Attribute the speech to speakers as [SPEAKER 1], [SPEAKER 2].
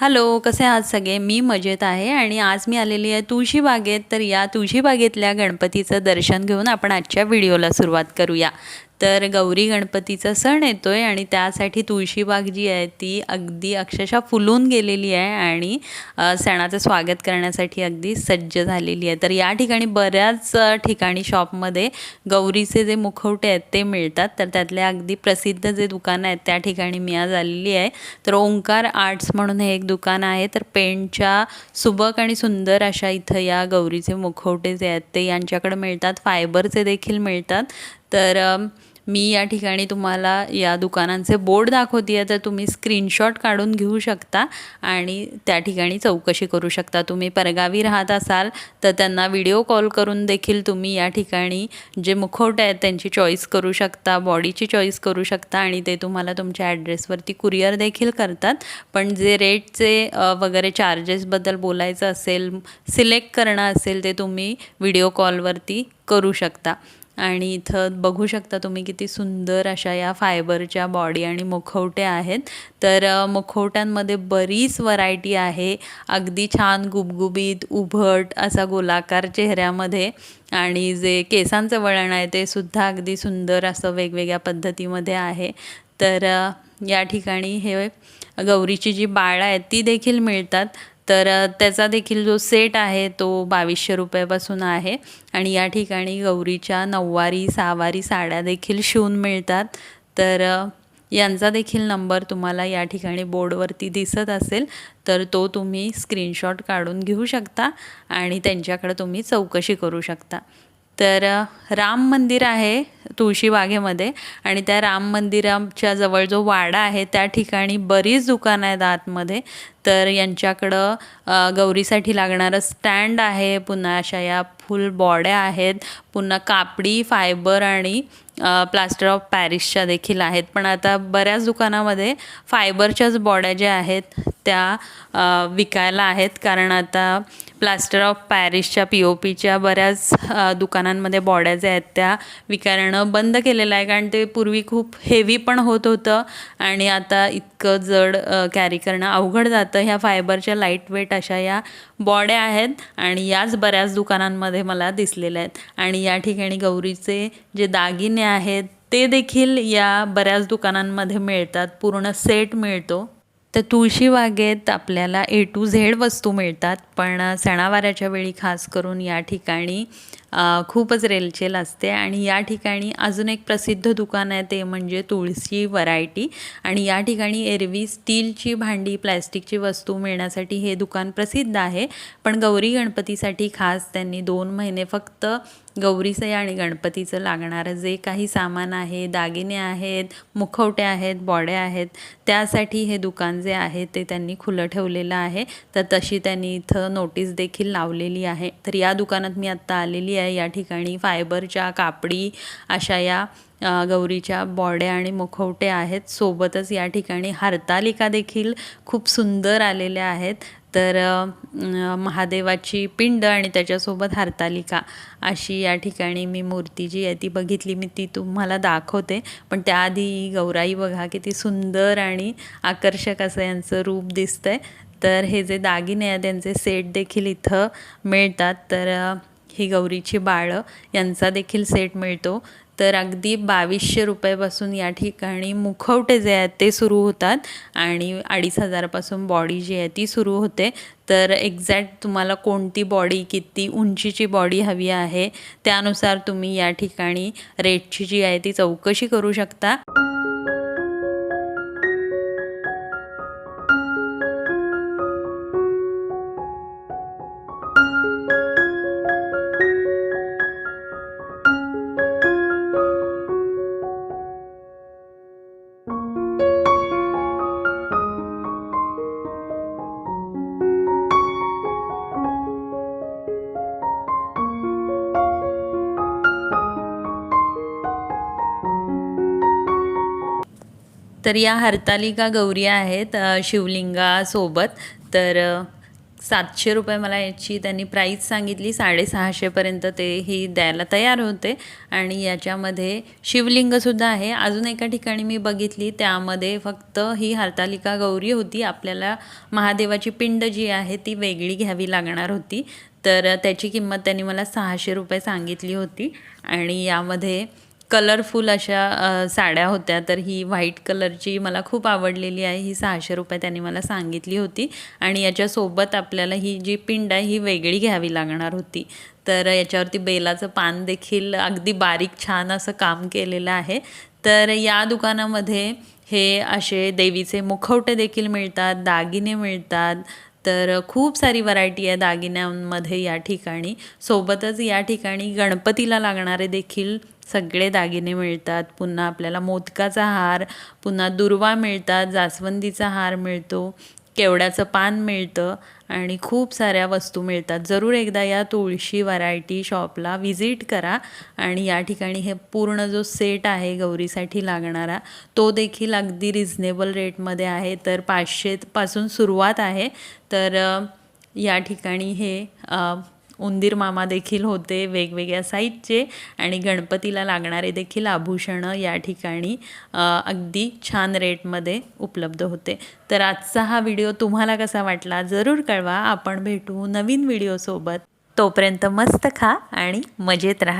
[SPEAKER 1] Hello कसे आहात सगळे? मी मजेत आहे आणि आज मी आलेली आहे तुळशी बागेत. तर या तुळशी बागेतल्या गणपतीचं दर्शन घेऊन आपण आजच्या व्हिडिओला सुरुवात करूया. तर गौरी गणपतीचा सण येतो आहे आणि त्यासाठी तुळशीबाग जी आहे ती अगदी अक्षरशः फुलून गेलेली आहे आणि सणाचं स्वागत करण्यासाठी अगदी सज्ज झालेली आहे. तर या ठिकाणी बऱ्याच ठिकाणी शॉपमध्ये गौरीचे जे मुखवटे आहेत ते मिळतात. तर त्यातले अगदी प्रसिद्ध जे दुकानं आहेत त्या ठिकाणी मी आज आलेली आहे. तर ओंकार आर्ट्स म्हणून हे एक दुकान आहे. तर पेंटच्या सुबक आणि सुंदर अशा इथं या गौरीचे मुखवटे जे आहेत ते यांच्याकडे मिळतात. फायबरचे देखील मिळतात. तर मी या ठिकाणी तुम्हाला या दुकानांचे बोर्ड दाखवते आहे तर तुम्ही स्क्रीनशॉट काढून घेऊ शकता आणि त्या ठिकाणी चौकशी करू शकता. तुम्ही परगावी राहत असाल तर त्यांना व्हिडिओ कॉल करून देखील तुम्ही या ठिकाणी जे मुखवटे आहेत त्यांची चॉईस करू शकता बॉडीची चॉईस करू शकता आणि ते तुम्हाला तुमच्या ॲड्रेसवरती कुरिअर देखील करतात. पण जे रेटचे वगैरे चार्जेसबद्दल बोलायचं असेल सिलेक्ट करणं असेल ते तुम्ही व्हिडिओ कॉलवरती करू शकता. आणि इथं बघू शकता तुम्ही किती सुंदर अशा या फायबरच्या बॉडी आणि मुखवटे आहेत. तर मुखवट्यांमध्ये बरीच व्हरायटी आहे. अगदी छान गुबगुबीत उभट असा गोलाकार चेहऱ्यामध्ये आणि जे केसांचं वळण आहे ते सुद्धा अगदी सुंदर असं वेगवेगळ्या पद्धतीमध्ये आहे. तर या ठिकाणी हे गौरीची जी बाळं आहेत ती देखील मिळतात. तर त्याचा देखील जो सेट आहे तो बावीसशे रुपयापासून आहे आणि या ठिकाणी गौरीच्या नऊवारी सहावारी साड्या देखील शिवून मिळतात. तर यांचा देखील नंबर तुम्हाला या ठिकाणी बोर्डवरती दिसत असेल तर तो तुम्ही स्क्रीनशॉट काढून घेऊ शकता आणि त्यांच्याकडे तुम्ही चौकशी करू शकता. तर राम मंदिर आहे तुळशीबागेमध्ये आणि त्या राम मंदिराच्या जवळ जो वाडा आहे त्या ठिकाणी बरीच दुकानं आहेत आतमध्ये. तर यांच्याकडं गौरीसाठी लागणारं स्टँड आहे. पुन्हा अशा या फुल बॉड्या आहेत. पुन्हा कापडी फायबर आणि प्लास्टर ऑफ पॅरिसच्या देखील आहेत. पण आता बऱ्याच दुकानामध्ये फायबरच्याच बॉड्या ज्या आहेत त्या विकायला आहेत. कारण आता प्लास्टर ऑफ पॅरिसच्या पी ओ पीच्या बऱ्याच दुकानांमध्ये बॉड्या ज्या आहेत त्या विकायणं बंद केलेलं आहे. कारण ते पूर्वी खूप हेवी पण होत होतं आणि आता इतकं जड कॅरी करणं अवघड जातं. ह्या फायबरच्या लाइट वेट अशा या बॉड्या आहेत आणि याच बऱ्याच दुकानांमध्ये मला दिसलेल्या आहेत. आणि या ठिकाणी गौरीचे जे दागिने आहेत ते देखील या बऱ्याच दुकानांमध्ये मिळतात पूर्ण सेट मिळतो. तर तुळशी बागेत आपल्याला ए टू झेड वस्तू मिळतात पण सणावाराच्या वेळी खास करून या ठिकाणी खूपच रेलचेल असते आणि या ठिकाणी अजून एक प्रसिद्ध दुकान आहे ते म्हणजे तुळशी व्हरायटी. आणि या ठिकाणी एरवी स्टीलची भांडी प्लॅस्टिकची वस्तू मिळण्यासाठी हे दुकान प्रसिद्ध आहे. पण गौरी गणपतीसाठी खास त्यांनी दोन महिने फक्त गौरीचं आणि गणपतीचं लागणारं जे काही सामान आहे दागिने आहेत मुखवटे आहेत बॉड्या आहेत त्यासाठी हे दुकान जे आहे ते त्यांनी खुलं ठेवलेलं आहे. तर तशी त्यांनी इथं नोटीस देखील लावलेली आहे. तर या दुकानात मी आत्ता आलेली आहे या ठिकाणी. फायबरच्या कापडी अशा या गौरीच्या बॉड्या आणि मुखवटे आहेत. सोबतच या ठिकाणी हरतालिका देखील खूप सुंदर आलेल्या आहेत. तर महादेवाची पिंड आणि त्याच्यासोबत हरतालिका अशी या ठिकाणी मी मूर्ती जी आहे ती बघितली मी ती तुम्हाला दाखवते. पण त्याआधी गौराई बघा किती सुंदर आणि आकर्षक असं यांचं रूप दिसतंय. तर हे जे दागिने आहेत त्यांचे सेट देखील इथं मिळतात. तर ही गौरीची बाळं यांचा देखील सेट मिळतो. तर अगदी बावीसशे रुपयापासून या ठिकाणी मुखवटे जे आहेत ते सुरू होतात आणि अडीच हजारापासून बॉडी जी आहे ती सुरू होते. तर एक्झॅक्ट तुम्हाला कोणती बॉडी किती उंचीची बॉडी हवी आहे त्यानुसार तुम्ही या ठिकाणी रेटची जी आहे ती चौकशी करू शकता. तर या हरतालिका गौरी आहेत शिवलिंगासोबत तर सातशे रुपये मला याची त्यांनी प्राईस सांगितली. साडेसहाशेपर्यंत ते ही द्यायला तयार होते. आणि याच्यामध्ये शिवलिंगसुद्धा आहे. अजून एका ठिकाणी मी बघितली. त्यामध्ये फक्त ही हरतालिका गौरी होती. आपल्याला महादेवाची पिंड जी आहे ती वेगळी घ्यावी लागणार होती. तर त्याची किंमत त्यांनी मला सहाशे रुपये सांगितली होती. आणि यामध्ये कलरफुल अशा साड्या होत्या. तर ही व्हाईट कलरची मला खूप आवडलेली आहे ही सहाशे रुपये त्यांनी मला सांगितली होती. आणि याच्यासोबत आपल्याला ही जी पिंड आहे ही वेगळी घ्यावी लागणार होती. तर याच्यावरती बेलाचं पान देखील अगदी बारीक छान असं काम केलेलं आहे. तर या दुकानामध्ये हे असे देवीचे मुखवटे देखील मिळतात दागिने मिळतात. तर खूप सारी व्हरायटी आहे दागिन्यांमध्ये या ठिकाणी. सोबतच या ठिकाणी गणपतीला लागणारे देखील सगळे दागिने मिळतात पुन्हा आपल्याला मोदकाचा हार पुन्हा दुर्वा मिळतात जास्वंदीचा हार मिळतो केवड्याचं पान मिळतं आणि खूप साऱ्या वस्तू मिळतात. जरूर एकदा या तुळशी व्हरायटी शॉपला व्हिजिट करा आणि या ठिकाणी हे पूर्ण जो सेट आहे गौरीसाठी लागणारा तो देखील अगदी रिझनेबल रेटमध्ये आहे. तर पाचशेपासून सुरुवात आहे. तर या ठिकाणी हे उंदीर मामा देखील होते वेगवेगळ्या साईजचे आणि गणपतीला लागणारे देखील आभूषणं या ठिकाणी अगदी छान रेटमध्ये उपलब्ध होते. तर आजचा हा व्हिडिओ तुम्हाला कसा वाटला जरूर कळवा. आपण भेटू नवीन व्हिडिओसोबत. तोपर्यंत मस्त खा आणि मजेत राहा.